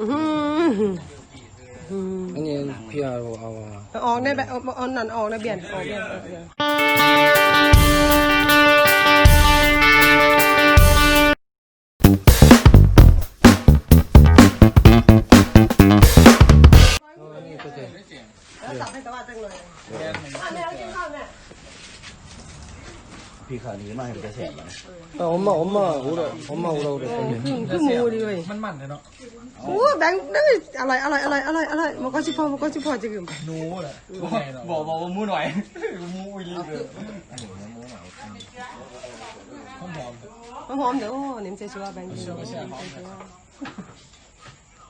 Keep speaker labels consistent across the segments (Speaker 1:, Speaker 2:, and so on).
Speaker 1: อื้อหืออื้อ
Speaker 2: อันนี้พี่เอาเอา
Speaker 1: หือออกในแบบเอาเอานั่นออกในเบียนออกเบียนออกเบียน
Speaker 3: พี่ขานี้มาให้มันจะแสบนะ
Speaker 2: เออผมมาผมมาอุดผม
Speaker 1: มาอุดอุดคือมูดีเลย
Speaker 4: มันมันเลยเนาะ
Speaker 1: โอ้แบงค์นั่นอะไรอะไรอะไรอะไรอะไรมันก็ชิพอมันก็ชิพอจะกึ่ม
Speaker 4: หนูแหละบอกบอกว่ามูหน่อยมูอีกเลยหอมหอม
Speaker 1: เดี๋ยวโอ้นิ่มใจชัวแบงค์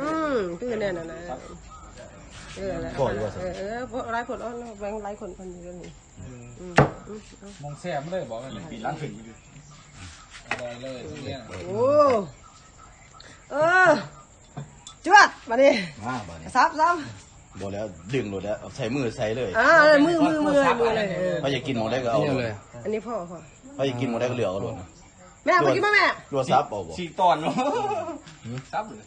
Speaker 1: อืมคือแน่นอนนะเออแล้วเออเออเรผลอ้อนแบงค์ผลายคนคนอยู่เรื่องนี้อมอืเอา
Speaker 4: มองแซ่บเลยบอกกันเลยปีล้างถึงอร่อยเลยเนี่
Speaker 1: โอ้เออจวดมาดิ
Speaker 3: มาบ่นี่
Speaker 1: ซับซับ
Speaker 3: บอกแล้วดึงโหลดแล้วใส่มือใส่เลย
Speaker 1: อ่ามือมือมือมือเลยพออ
Speaker 3: อยากกินหมดได้ก็เอา
Speaker 2: เลย
Speaker 1: อันนี้พ่อพ่อ
Speaker 3: ถ้อยากกินหมดได้ก็เหลือเอาโหลด
Speaker 1: แม่มากินมาแม่
Speaker 3: ตัวซับเอาบ่
Speaker 4: สี่ตอนเนาะซับเลย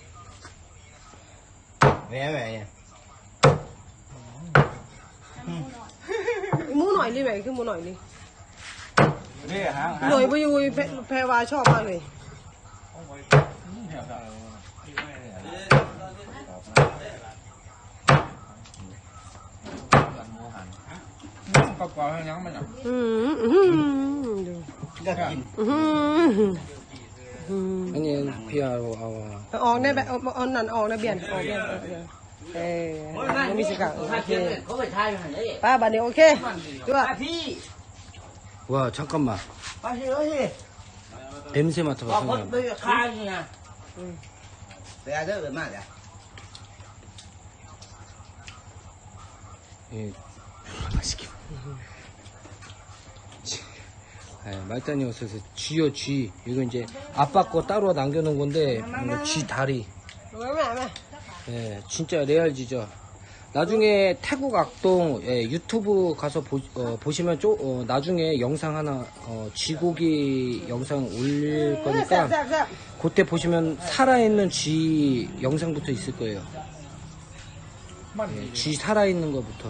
Speaker 3: แม่แม่เนี่ย
Speaker 1: หมูหน่อยนี่แม่คือหมูหน่อยนี่
Speaker 4: นี่ฮะ
Speaker 1: หน่อยไปอยู่แพแพรวาชอบมากเลย
Speaker 4: กรอบๆให้ยังมันอะ
Speaker 1: อืมอืมดู
Speaker 3: ก็กิน
Speaker 1: อืม อืม
Speaker 2: 아니พี่เอาเอา
Speaker 1: ออกในแบบเอาเอานั่นออกในเบียนออกเบียนออกเบียนเออมันมีสิกะโอเค
Speaker 5: เขาไปทายมันเลย
Speaker 1: ป้าบัดนี้โอเคจวด
Speaker 5: พี่
Speaker 2: 와 잠깐만
Speaker 5: มาสิเอ้ย
Speaker 2: 냄새
Speaker 5: บ
Speaker 2: 맡아봐
Speaker 5: อกคน
Speaker 2: 성현
Speaker 5: ไปคายนี่นะไปอาเด้อกันมาจ้ะ
Speaker 2: 예, 맛있게. 예, 말단이 없어서 쥐요 쥐. 이거 이제 아빠 거 따로 남겨놓은 건데 뭔가 쥐 다리. 예, 진짜 레알 쥐죠. 나중에 태국 악동 예, 유튜브 가서 보, 어, 보시면 쪼, 어, 나중에 영상 하나 어, 쥐고기 영상 올릴 거니까 그때 보시면 살아있는 쥐 영상부터 있을 거예요. 예, 쥐 살아있는 거부터.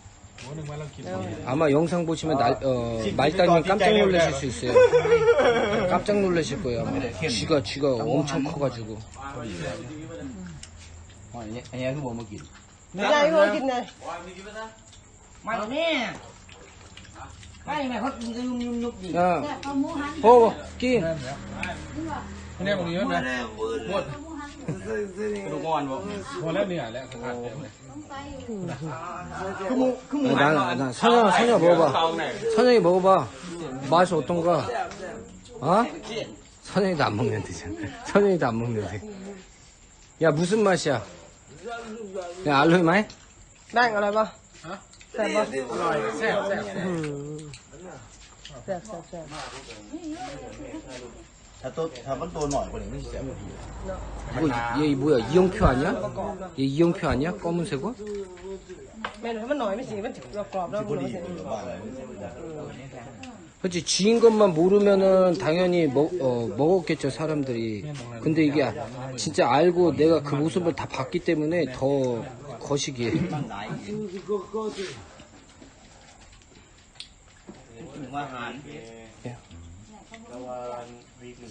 Speaker 4: โอ้หนึ่งวันเรากิน
Speaker 2: 아마 영상 보시면 날, 어, 말단이 깜짝 놀라실 수 있어요. 깜짝 놀라실 거예요. 아마. 쥐가, 쥐가 엄청 커가지고.
Speaker 3: อ๋ออันนี้อันนี้คือผมมากิน
Speaker 1: ไม่ได้ไม่กินเลย
Speaker 5: มาเนี่ยไม่แม่เขากินกันยุ่มยุบดิ
Speaker 2: 야, 어, 끼.
Speaker 4: แม่บอกนี้ไหมหมด
Speaker 3: กระดูกอ่อนบ่
Speaker 4: หมดแล้วเนี่ยแล้วขาดเลย
Speaker 2: 나, 나, 선영, 선영 먹어봐. 선영이 먹어봐. 맛이 어떤가? 어? 선영이도 안 먹는데, 잖아 선영이도 안 먹는데. 야, 무슨 맛이야? 야, 알로이 마이?
Speaker 1: แบ่งอะไรป่ะแซ่บป่ะ
Speaker 4: อร่อยแซ่บแซ่บ
Speaker 1: อืมแซ่บแซ่บแซ่บ
Speaker 3: ถ้าตัวถ้ามันตัวหน่อยกว่านี้มันจะแสบกว่าพี่
Speaker 2: 뭐, 얘 뭐야? 이영표 아니야? 얘 이영표 아니야? 검은색 옷?
Speaker 1: แม่นมันหน่อยไม่สิมันกรอบๆแล้วมันสิ
Speaker 2: 그렇지 지인 것만 모르면은 당연히 먹, 어, 먹었겠죠 사람들이 근데 이게 진짜 알고 내가 그 모습을 다 봤기 때문에 더 거시기해
Speaker 5: ถึงว่าอาหาร
Speaker 1: หมอแต่ผ่า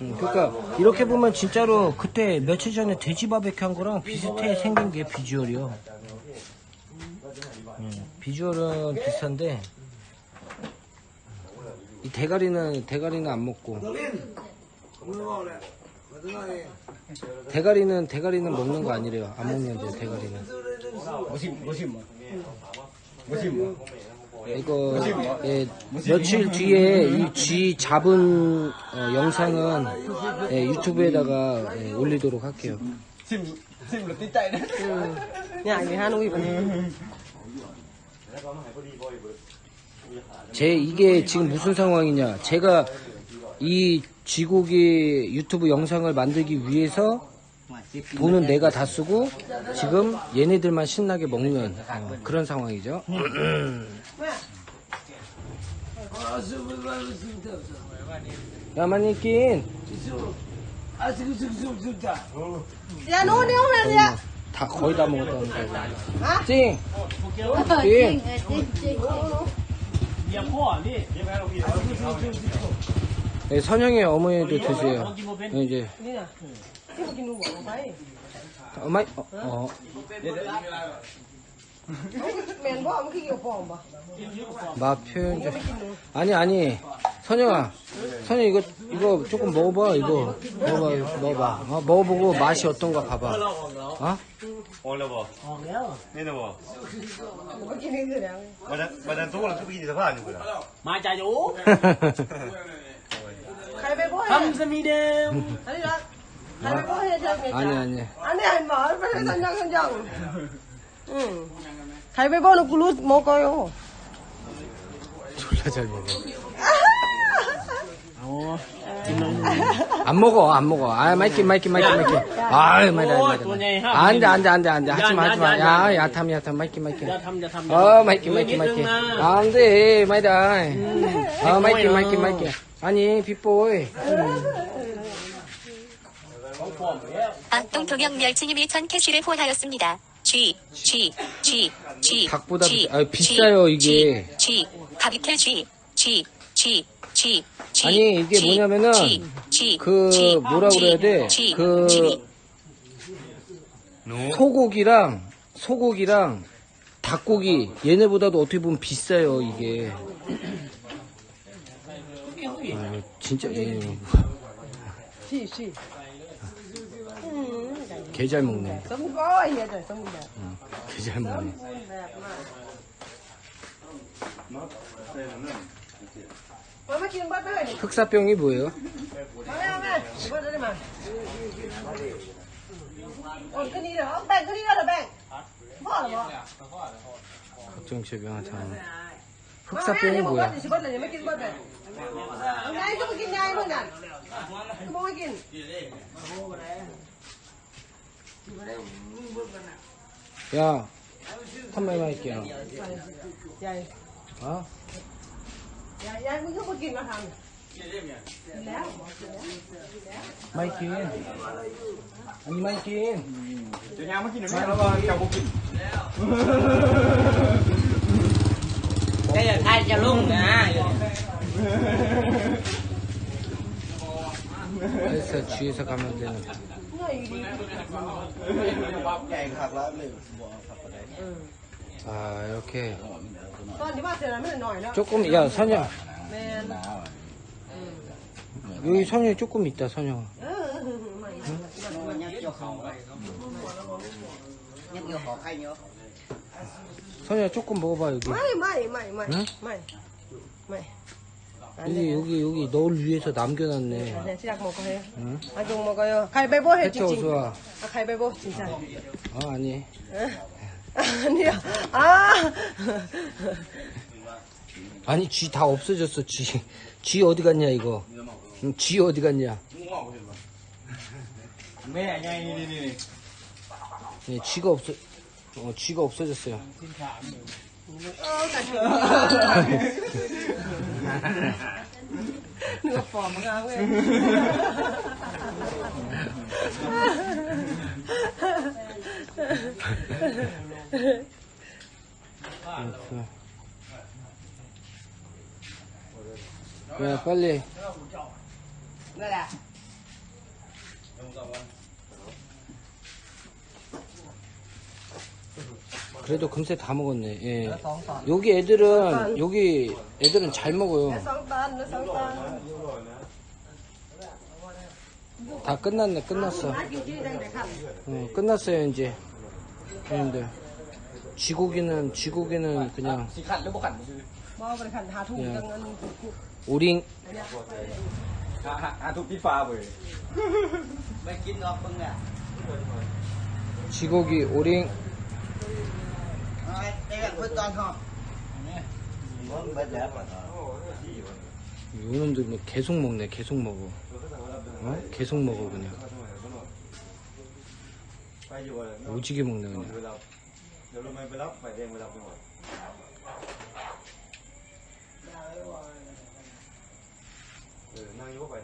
Speaker 2: 음, 그러니까 이렇게 보면 진짜로 그때 며칠 전에 돼지 바베큐 한 거랑 비슷해 생긴 게 비주얼이요. 음, 비주얼은 비슷한데 이 대가리는 대가리는 안 먹고 대가리는 대가리는 먹는 거 아니래요. 안 먹는데 대가리는.
Speaker 4: 50, 50만. 50만.
Speaker 2: 이거 예, 며칠 뒤에 이 쥐 잡은 어, 영상은 예, 유튜브에다가 예, 올리도록 할게요. 제 이게 지금 무슨 상황이냐? 제가 이 쥐고기 유튜브 영상을 만들기 위해서 돈은 내가 다 쓰고 지금 얘네들만 신나게 먹는 어, 그런 상황이죠.
Speaker 1: 야만 있긴. 야, 너네 오늘 야.
Speaker 2: 다 거의 다 먹었다는 거고. 찡. 찡. 네, 예, 선영이 어머니도 드세요. 예, 이제
Speaker 1: นี่นะที่มากินหนูบอกไป
Speaker 2: 어마이 어, 어.
Speaker 1: แมนบอกมันขี้เกียจฟองปะ
Speaker 2: 맛 표현 좀 아니 아니 선영아 선영 이거 이거 조금 먹어봐 이거 먹어봐 먹어봐 어, 먹어보고 맛이 어떤가 봐봐 어?
Speaker 3: โอ้แล้วบ่นี่นะบ่
Speaker 1: มันกินนี่คือแล้ว
Speaker 3: วันนั้นวันนั้นทุกคนก็ไป
Speaker 1: 하라고 아. 해야 되겠다.
Speaker 2: 아니, 아니.
Speaker 1: 아니, 아니, 뭐, 얼마나 그냥, 그냥. 응. 갈비보는 굴로 먹어요.
Speaker 2: 졸라 잘 먹어. 어. 안 먹어, 안 먹어. 아, 마이키, 마이키, 마이키, 마이키. 아, 마이, 마이, 마이. 안 돼, 안 돼, 안 돼, 안 돼. 하지 마, 하지 마. 야, 야, 탐, 야, 탐, 마이키, 마이키. 어, 마이키, 마이키, 마이키. 아, 안 돼, 마이다. 아 마이키 마이키, 마이키. 아니, 빗보이.
Speaker 6: 악동 동영 멸치님이 천 캐시를 후원하였습니다. G G G G
Speaker 2: 닭보다
Speaker 6: G,
Speaker 2: 비- 아, 비싸요,
Speaker 6: G,
Speaker 2: 이게.
Speaker 6: G 가비텔 G G G G G
Speaker 2: 아니, 이게
Speaker 6: G,
Speaker 2: 뭐냐면은
Speaker 6: G, G,
Speaker 2: 그
Speaker 6: G,
Speaker 2: 뭐라
Speaker 6: G,
Speaker 2: 그래야 돼?
Speaker 6: G,
Speaker 2: 그
Speaker 6: G.
Speaker 2: 소고기랑 소고기랑 닭고기 얘네보다도 어떻게 보면 비싸요 이게. 아, 진짜 예. 개 잘 먹네.
Speaker 1: 성거 얘들 성거. 응,
Speaker 2: 개 잘 먹네.
Speaker 1: 흑사병이 뭐예요? 박정철 병화탕
Speaker 2: 흑사병이 뭐야?
Speaker 1: ยาทำไมไม่เกี่ยวยายฮะยายยายมึง
Speaker 2: ก็มากิน
Speaker 1: มาทำ
Speaker 2: แไม่กิ
Speaker 1: นอันนี้ไม่กินจะยวยางมากินหรือไม่แล้วก็
Speaker 2: จะบุกินแค่อ
Speaker 1: ยกไอจะลุ่งนะไอ้สัต
Speaker 2: ชีสักคำหนึ่ง
Speaker 4: จะยางมากินหรือไม่แล้วก็จะบุกิน
Speaker 5: แต่อย่าทายจะลุ่งนะ
Speaker 2: 알았어 주위에서 가면 되는 아 이렇게
Speaker 1: ตอนที่ว่าเสร็จแล้วไม่หน่อยเนาะ
Speaker 2: 조금 야 선영
Speaker 1: แมน
Speaker 2: 여기 선영이 조금 있다 선영
Speaker 1: เออไม่
Speaker 5: มันยังเกี่ยวเขายังเกี่ยวขอใครเนาะ
Speaker 2: 선영아 조금 먹어봐 여기
Speaker 1: ไม่ไม่ไม่ไม่
Speaker 2: 응?
Speaker 1: ไม่ไม่
Speaker 2: 여기 여기 여기 널 위해서 남겨놨네.
Speaker 1: 네, 네, 시작 먹어요.
Speaker 2: 응?
Speaker 1: 안동 먹어요. 갈배보 해주 배추 지 어서와. 아, 갈배보 진짜.
Speaker 2: 어 아니.
Speaker 1: 아니요. 아,
Speaker 2: 아니 쥐 다 없어졌어 쥐. 쥐 어디 갔냐 이거. 응, 쥐 어디 갔냐.
Speaker 4: 네, 안녕히
Speaker 2: 네, 쥐가 없어. 어 쥐가 없어졌어요.
Speaker 1: 어, นึกว่าฟอร์มงาเว้ย
Speaker 2: เออพอเลย
Speaker 5: นั่นแหละ
Speaker 2: 그래도 금세 다 먹었네 예. 여기 애들은 여기 애들은 잘 먹어요
Speaker 1: สองตันนะสองตัน
Speaker 2: 다 끝났네 끝났어
Speaker 1: มากินที่ได้แต่ครับ
Speaker 2: 어, 끝났어요 이제 형님들 쥐고기는 쥐고기는 그냥
Speaker 4: สีขัดหรือบ่ขัดซื้อ
Speaker 1: บ่บริขันหาถุงจังเงินถูก
Speaker 2: 오링
Speaker 4: หาหาหาทุกพี่ฟ้าเว้ย
Speaker 5: ไปกินเนาะมึงเนี่ย
Speaker 2: 쥐고기 오링 이 놈들 뭐 계속 먹네, 계속 먹어. 어? 계속 먹어, 그냥. 오지게 먹네, 그냥.
Speaker 3: 나 이거 봐야